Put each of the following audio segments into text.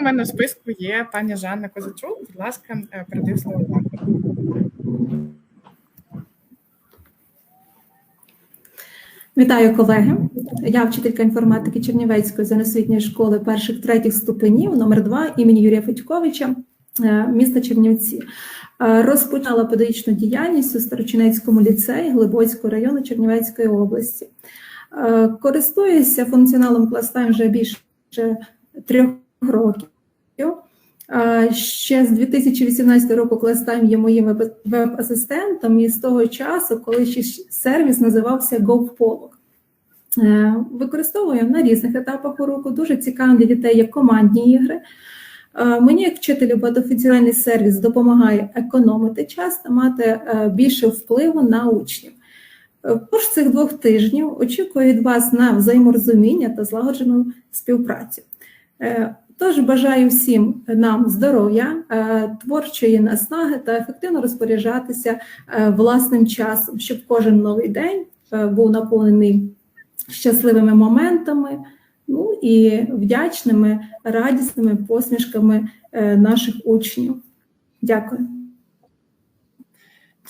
у мене в списку є пані Жанна Козачук. Будь ласка, е, передаю слово. Вітаю колеги. Я вчителька інформатики Чернівецької загальноосвітньої школи перших третіх ступенів номер 2 імені Юрія Федьковича, е, міста Чернівці. Е, Розпочала педагогічну діяльність у Старочинецькому ліцеї Глибоцького району Чернівецької області. Користуюся функціоналом Кластайм вже більше трьох років. Ще з 2018 року Кластайм є моїм веб- веб-асистентом, і з того часу, коли ще сервіс називався GoPolog. Е, Використовую на різних етапах уроку. Дуже цікаво для дітей є командні ігри. Е, Мені, як вчителю, багатофункціональний сервіс допомагає економити час та мати е, більше впливу на учнів. Впродовж цих двох тижнів очікую від вас на взаєморозуміння та злагоджену співпрацю. Тож бажаю всім нам здоров'я, е, творчої наснаги та ефективно розпоряджатися е, власним часом, щоб кожен новий день е, був наповнений щасливими моментами, ну і вдячними, радісними посмішками наших учнів. Дякую.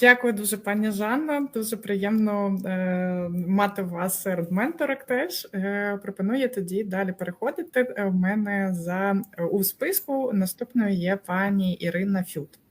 Дякую дуже, пані Жанна. Дуже приємно е, мати вас серед менторок. Теж е, пропоную тоді далі переходити. Е, У мене за у списку наступною є пані Ірина Фют.